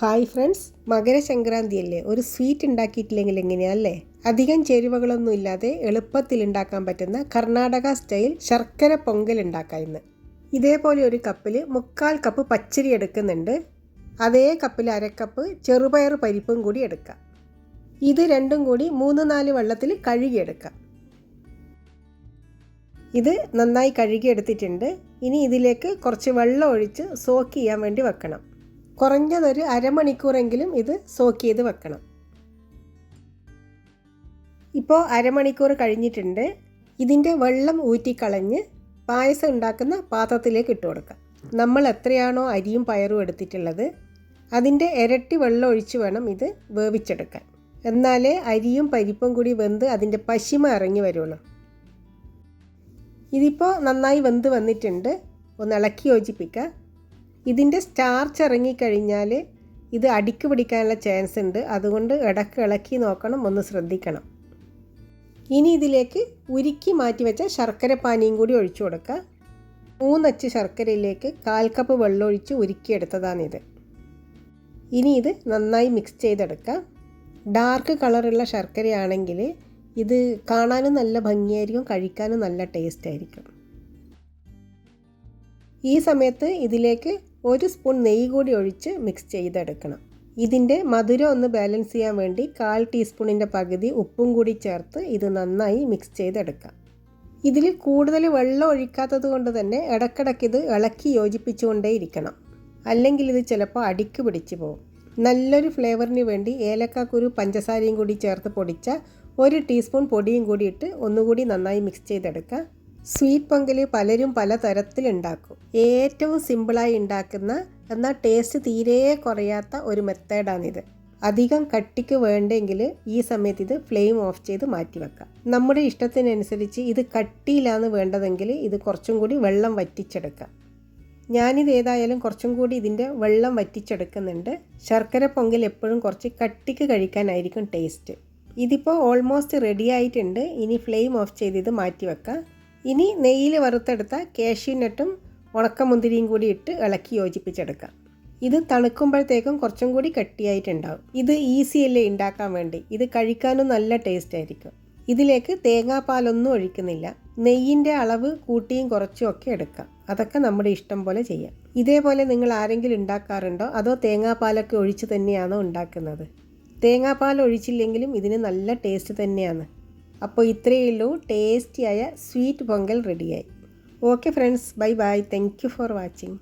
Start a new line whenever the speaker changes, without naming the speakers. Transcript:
Hi friends Makar Sankranti അല്ലേ ഒരു sweet ഉണ്ടാക്കിയിട്ടില്ലെങ്കിൽ എങ്ങനെയല്ലേ അധികം ചേരുവകളൊന്നും ഇല്ലാതെ എളുപ്പത്തിൽ ഉണ്ടാക്കാൻ പറ്റുന്ന കർണാടക സ്റ്റൈൽ ശർക്കര പൊങ്കൽ ഉണ്ടാക്കാം ഇന്ന്. ഇതേപോലെ ഒരു കപ്പിൽ മുക്കാൽ കപ്പ് പച്ചരി എടുക്കുന്നുണ്ട്. അതേ കപ്പിൽ അരക്കപ്പ് ചെറുപയർ പരിപ്പും കൂടി എടുക്കാം. ഇത് രണ്ടും കൂടി മൂന്ന് നാല് വെള്ളത്തിൽ കഴുകിയെടുക്കാം. ഇത് നന്നായി കഴുകിയെടുത്തിട്ടുണ്ട്. ഇനി ഇതിലേക്ക് കുറച്ച് വെള്ളം ഒഴിച്ച് സോക്ക് ചെയ്യാൻ വേണ്ടി വെക്കണം. കുറഞ്ഞതൊരു അരമണിക്കൂറെങ്കിലും ഇത് സോക്ക് ചെയ്ത് വെക്കണം. ഇപ്പോൾ അരമണിക്കൂർ കഴിഞ്ഞിട്ടുണ്ട്. ഇതിന്റെ വെള്ളം ഊറ്റിക്കളഞ്ഞ് പായസം ഉണ്ടാക്കുന്ന പാത്രത്തിലേക്ക് ഇട്ട് കൊടുക്കാം. നമ്മൾ എത്രയാണോ അരിയും പയറും എടുത്തിട്ടുള്ളത് അതിന്റെ ഇരട്ടി വെള്ളം ഒഴിച്ച് വേണം ഇത് വേവിച്ചെടുക്കാൻ. എന്നാലേ അരിയും പരിപ്പും കൂടി വെന്ത് അതിന്റെ പശിമ ഇറങ്ങി വരുള്ളൂ. ഇതിപ്പോൾ നന്നായി വെന്ത് വന്നിട്ടുണ്ട്. ഒന്ന് ഇളക്കി യോജിപ്പിക്കുക ഇതിന്റെ സ്റ്റാർച്ച് ഇറങ്ങിക്കഴിഞ്ഞാൽ ഇത് അടിക്ക് പിടിക്കാനുള്ള ചാൻസ് ഉണ്ട്. അതുകൊണ്ട് ഇടയ്ക്ക് ഇളക്കി നോക്കണം ഒന്ന് ശ്രദ്ധിക്കണം. ഇനി ഇതിലേക്ക് ഉരുക്കി മാറ്റി വെച്ച ശർക്കര പാനിയും കൂടി ഒഴിച്ചു കൊടുക്കുക. മൂന്നച്ച് ശർക്കരയിലേക്ക് കാൽ കപ്പ് വെള്ളമൊഴിച്ച് ഉരുക്കിയെടുത്തതാണിത് ഇനി ഇത് നന്നായി മിക്സ് ചെയ്തെടുക്കാം ഡാർക്ക് കളറുള്ള ശർക്കരയാണെങ്കിൽ ഇത് കാണാനും നല്ല ഭംഗിയായിരിക്കും കഴിക്കാനും നല്ല ടേസ്റ്റ് ആയിരിക്കും. ഈ സമയത്ത് ഇതിലേക്ക് ഒരു സ്പൂൺ നെയ്യ് കൂടി ഒഴിച്ച് മിക്സ് ചെയ്തെടുക്കണം. ഇതിന്റെ മധുരം ഒന്ന് ബാലൻസ് ചെയ്യാൻ വേണ്ടി കാൽ ടീസ്പൂണിന്റെ പകുതി ഉപ്പും കൂടി ചേർത്ത് ഇത് നന്നായി മിക്സ് ചെയ്തെടുക്കാം. ഇതിൽ കൂടുതൽ വെള്ളം ഒഴിക്കാത്തത് കൊണ്ട് തന്നെ ഇടക്കിടക്ക് ഇത് ഇളക്കി യോജിപ്പിച്ചുകൊണ്ടേയിരിക്കണം അല്ലെങ്കിൽ ഇത് ചിലപ്പോൾ അടിക്ക് പിടിച്ചു പോകും. നല്ലൊരു ഫ്ലേവറിന് വേണ്ടി ഏലക്കാക്കുരു പഞ്ചസാരയും കൂടി ചേർത്ത് പൊടിച്ച ഒരു ടീസ്പൂൺ പൊടിയും കൂടി ഇട്ട് ഒന്നുകൂടി നന്നായി മിക്സ് ചെയ്തെടുക്കുക. സ്വീറ്റ് പൊങ്കൽ പലരും പല തരത്തിലുണ്ടാക്കും. ഏറ്റവും സിമ്പിളായി ഉണ്ടാക്കുന്ന എന്നാൽ ടേസ്റ്റ് തീരെ കുറയാത്ത ഒരു മെത്തേഡാണിത്. അധികം കട്ടിക്ക് വേണ്ടെങ്കിൽ ഈ സമയത്ത് ഇത് ഫ്ലെയിം ഓഫ് ചെയ്ത് മാറ്റി വെക്കാം. നമ്മുടെ ഇഷ്ടത്തിനനുസരിച്ച് ഇത് കട്ടിയിലാണ് വേണ്ടതെങ്കിൽ ഇത് കുറച്ചും കൂടി വെള്ളം വറ്റിച്ചെടുക്കാം. ഞാനിത് ഏതായാലും കുറച്ചും കൂടി ഇതിന്റെ വെള്ളം വറ്റിച്ചെടുക്കുന്നുണ്ട്. ശർക്കര പൊങ്കൽ എപ്പോഴും കുറച്ച് കട്ടിക്ക് കഴിക്കാനായിരിക്കും ടേസ്റ്റ്. ഇതിപ്പോൾ ഓൾമോസ്റ്റ് റെഡി ആയിട്ടുണ്ട്. ഇനി ഫ്ലെയിം ഓഫ് ചെയ്ത് ഇത് മാറ്റി വെക്കാം. ഇനി നെയ്യിൽ വറുത്തെടുത്ത കാഷ്യൂനട്ടും ഉണക്കമുന്തിരിയും കൂടി ഇട്ട് ഇളക്കി യോജിപ്പിച്ചെടുക്കാം. ഇത് തണുക്കുമ്പോഴത്തേക്കും കുറച്ചും കൂടി കട്ടിയായിട്ടുണ്ടാവും. ഇത് ഈസി അല്ലേ ഉണ്ടാക്കാൻ വേണ്ടി? ഇത് കഴിക്കാനും നല്ല ടേസ്റ്റ് ആയിരിക്കും. ഇതിലേക്ക് തേങ്ങാപ്പാലൊന്നും ഒഴിക്കുന്നില്ല. നെയ്യിന്റെ അളവ് കൂട്ടിയും കുറച്ചും ഒക്കെ എടുക്കാം. അതൊക്കെ നമ്മുടെ ഇഷ്ടം പോലെ ചെയ്യാം. ഇതേപോലെ നിങ്ങൾ ആരെങ്കിലും ഉണ്ടാക്കാറുണ്ടോ? അതോ തേങ്ങാപ്പാലൊക്കെ ഒഴിച്ച് തന്നെയാണോ ഉണ്ടാക്കുന്നത്? തേങ്ങാപ്പാൽ ഒഴിച്ചില്ലെങ്കിലും ഇതിന് നല്ല ടേസ്റ്റ് തന്നെയാണ്. അപ്പോൾ ഇത്രയേ ഉള്ളൂ. ടേസ്റ്റിയായ സ്വീറ്റ് പൊങ്കൽ റെഡിയായി. Okay friends bye bye. Thank you for watching